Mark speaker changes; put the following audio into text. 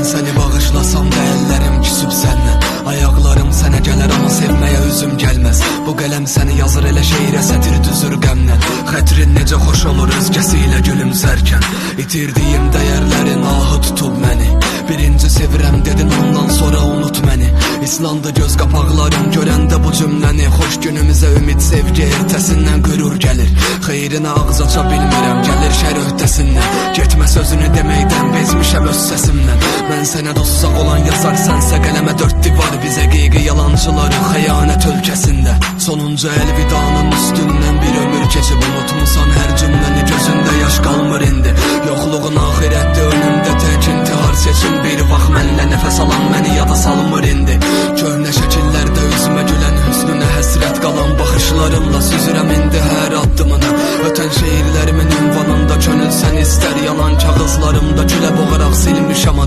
Speaker 1: Mən səni bağışlasam da əllərim küsüb səndən Ayaqlarım sənə gələr amma sevməyə üzüm gəlməz Bu qələm səni yazır elə şeirə sətir düzür qəmdən Xətrin necə xoş olur özgəsi ilə gülümsərkən. İtirdiyim dəyərlərin ahı tutub məni. Birinci sevirəm dedin ondan sonra unut məni. İslandı göz qapaqlarım görəndə bu cümləni. Xoş günümüzə ümid sevgi ertəsindən qürur gəlir. Xeyrinə ağız aça bilmirəm gəlir öhdəsindən Deməkdən bezmişəm öz səsimlə Mən sənə dostsaq olan yazar sənsə qələmə dörd divar. Bizə qeyqi yalancıları xəyanət ölkəsində Sonuncu əlvidanın üstündən bir ömür keçib Unutmusan hər cümləni gözündə yaş qalmır indi. Yoxluğun ahirətdə önümdə tək intihar seçim. Bir vaxt mənlə nəfəs alan məni yada salmır indi. Köhnə şəkillərdə üzümə gülən hüsnünə həsrət qalan baxışlarımla süzürəm Damarımda külə boğaraq silinmiş ama